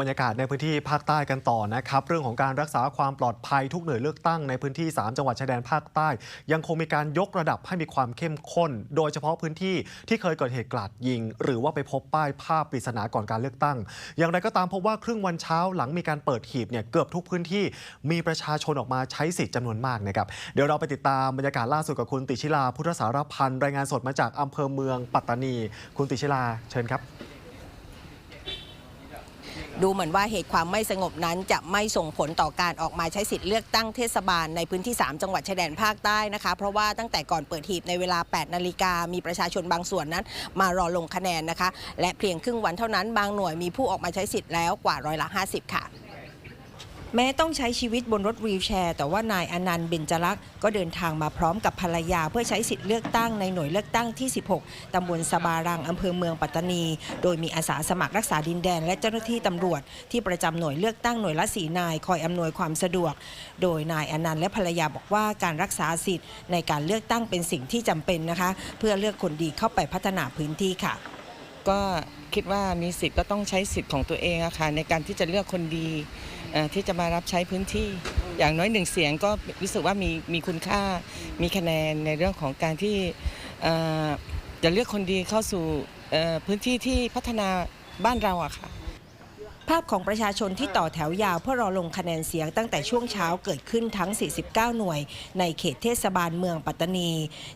บรรยากาศในพื้นที่ภาคใต้กันต่อนะครับ เรื่องของการรักษาความปลอดภัยทุกหน่วยเลือกตั้งในพื้นที่ 3 จังหวัดชายแดนภาคใต้ ยังคงมีการยกระดับให้มีความเข้มข้น โดยเฉพาะพื้นที่ที่เคยเกิดเหตุกราดยิง หรือว่าไปพบป้ายภาพปริศนาก่อนการเลือกตั้ง อย่างไรก็ตามพบว่าครึ่งวันเช้าหลังมีการเปิดหีบเนี่ยเกือบทุกพื้นที่มีประชาชนออกมาใช้สิทธิ์จำนวนมากนะครับเดี๋ยวเราไปติดตามบรรยากาศล่าสุดกับคุณติชิลาพุทธสารพันธ์รายงานสดมาจากอำเภอเมืองปัตตานี คุณติชิลาเชิญครับ ดูเหมือนว่าเหตุความไม่สงบนั้นจะไม่ส่งผลต่อการออกมาใช้สิทธิ์เลือกตั้งเทศบาลในพื้นที่ 3 จังหวัดชายแดนภาคใต้นะคะ เพราะว่าตั้งแต่ก่อนเปิดหีบในเวลา 8 นาฬิกา มีประชาชนบางส่วนนั้น มารอลงคะแนนนะคะ และเพียงครึ่งวันเท่านั้นบางหน่วยมีผู้ออกมาใช้สิทธิ์แล้วกว่าร้อยละ 50 ค่ะ แม้ต้องใช้ชีวิตบนรถวีลแชร์ แต่ว่านายอนันต์เบญจลักษ์ก็เดินทางมาพร้อมกับภรรยา เพื่อใช้สิทธิ์เลือกตั้งในหน่วยเลือกตั้งที่ 16 ตำบลสบารัง อำเภอเมืองปัตตานี โดยมีอาสาสมัครรักษาดินแดน และเจ้าหน้าที่ตำรวจ ที่ประจำหน่วยเลือกตั้งหน่วยละสีนายคอยอำนวยความสะดวก โดยนายอนันต์และภรรยาบอกว่าการรักษาสิทธิ์ในการเลือกตั้งเป็นสิ่งที่จำเป็นนะคะ เพื่อเลือกคนดีเข้าไปพัฒนาพื้นที่ค่ะ ก็คิดว่ามีสิทธิ์ก็ต้องใช้สิทธิ์ของตัวเองอะค่ะในการที่จะเลือกคนดีที่จะมารับใช้พื้นที่ อย่างน้อยหนึ่งเสียงก็รู้สึกว่ามีมีคุณค่ามีคะแนนในเรื่องของการที่จะเลือกคนดีเข้าสู่พื้นที่ที่พัฒนาบ้านเราอะค่ะ ภาพของประชาชนที่ต่อแถวยาวเพื่อรอลงคะแนนเสียงตั้งแต่ช่วงเช้าเกิดขึ้นทั้ง 49 หน่วย ในเขตเทศบาลเมืองปัตตานี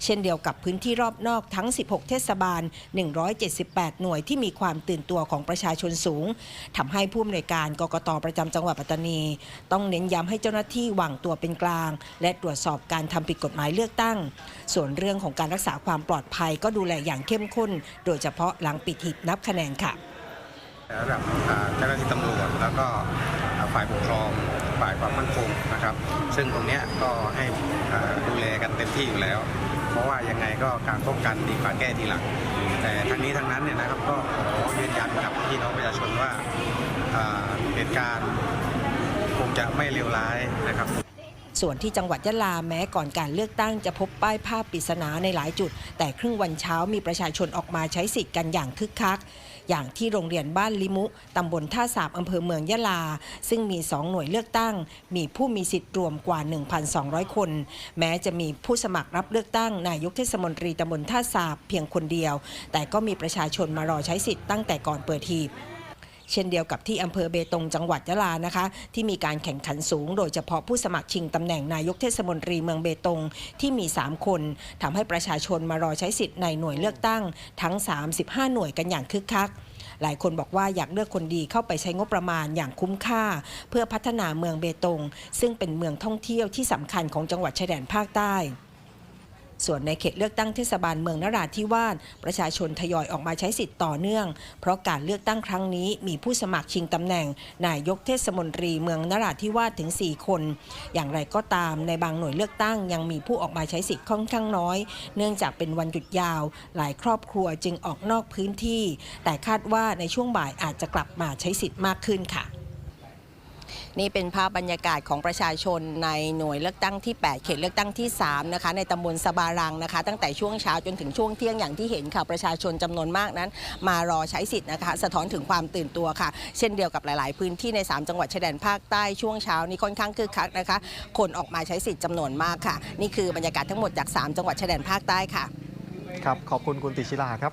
เช่นเดียวกับพื้นที่รอบนอกทั้ง 16 เทศบาล 178 หน่วยที่มีความตื่นตัวของประชาชนสูงทำให้ผู้อำนวยการกกตประจำจังหวัดปัตตานี ต้องเน้นย้ำให้เจ้าหน้าที่วางตัวเป็นกลาง และตรวจสอบการทำผิดกฎหมายเลือกตั้ง ส่วนเรื่องของการรักษาความปลอดภัยก็ดูแลอย่างเข้มข้น โดยเฉพาะหลังปิดหีบนับคะแนนค่ะ ระดับเจ้าหน้าที่ตำรวจ แล้วก็ฝ่ายปกครองฝ่ายความมั่นคงนะครับ ซึ่งตรงนี้ก็ให้ดูแลกันเต็มที่อยู่แล้ว เพราะว่ายังไงก็การป้องกันดีกว่าแก้ทีหลัง แต่ทั้งนี้ทั้งนั้นเนี่ยนะครับก็ขอยืนยันกับพี่น้องประชาชนว่าอ่าเหตุการณ์คงจะไม่เลวร้ายนะครับส่วนที่จังหวัดยะลาแม้ก่อนการเลือกตั้งจะพบป้ายภาพปริศนาในหลายจุด แต่ครึ่งวันเช้ามีประชาชนออกมาใช้สิทธิ์กันอย่างคึกคัก อย่างที่โรงเรียนบ้านลิมุตำบลท่าสาบอำเภอเมืองยะลา ซึ่งมี 2 หน่วยเลือกตั้ง มีผู้มีสิทธิ์รวมกว่า 1,200 คน แม้จะมีผู้สมัครรับเลือกตั้งนายกเทศมนตรีตำบลท่าสาบเพียงคนเดียว แต่ก็มีประชาชนมารอใช้สิทธิ์ตั้งแต่ก่อนเปิดทีบ เช่นเดียวกับที่อำเภอเบตงจังหวัดยะลานะคะ ที่มีการแข่งขันสูง โดยเฉพาะผู้สมัครชิงตำแหน่งนายกเทศมนตรีเมืองเบตงที่มี 3 คนทำให้ประชาชนมารอใช้สิทธิ์ในหน่วยเลือกตั้งทั้ง 35 หน่วยกันอย่างคึกคักหลายคนบอกว่าอยากเลือกคนดีเข้าไปใช้งบประมาณอย่างคุ้มค่า เพื่อพัฒนาเมืองเบตง ซึ่งเป็นเมืองท่องเที่ยวที่สำคัญของจังหวัดชายแดนภาคใต้ ส่วนในเขตเลือกตั้งเทศบาลเมืองนราธิวาสประชาชนทยอยออกมาใช้สิทธิ์ต่อเนื่อง เพราะการเลือกตั้งครั้งนี้มีผู้สมัครชิงตำแหน่ง นายกเทศมนตรีเมืองนราธิวาสถึง 4 คน อย่างไรก็ตามในบางหน่วยเลือกตั้งยังมีผู้ออกมาใช้สิทธิ์ค่อนข้างน้อย เนื่องจากเป็นวันหยุดยาว หลายครอบครัวจึงออกนอกพื้นที่ แต่คาดว่าในช่วงบ่ายอาจจะกลับมาใช้สิทธิ์มากขึ้นค่ะ นี่เป็นภาพบรรยากาศของประชาชนในหน่วยเลือกตั้งที่ 8 เขตเลือกตั้งที่ 3 นะคะ ในตำบลสบารังนะคะ ตั้งแต่ช่วงเช้าจนถึงช่วงเที่ยงอย่างที่เห็นค่ะ ประชาชนจำนวนมากนั้น มารอใช้สิทธิ์นะคะ สะท้อนถึงความตื่นตัวค่ะ เช่นเดียวกับหลายๆ พื้นที่ใน 3 จังหวัดชายแดนภาคใต้ช่วงเช้านี้ค่อนข้างคึกคักนะคะ คนออกมาใช้สิทธิ์จำนวนมากค่ะ นี่คือบรรยากาศทั้งหมดจาก 3 จังหวัดชายแดนภาคใต้ค่ะ ครับ ขอบคุณคุณติชิลาครับ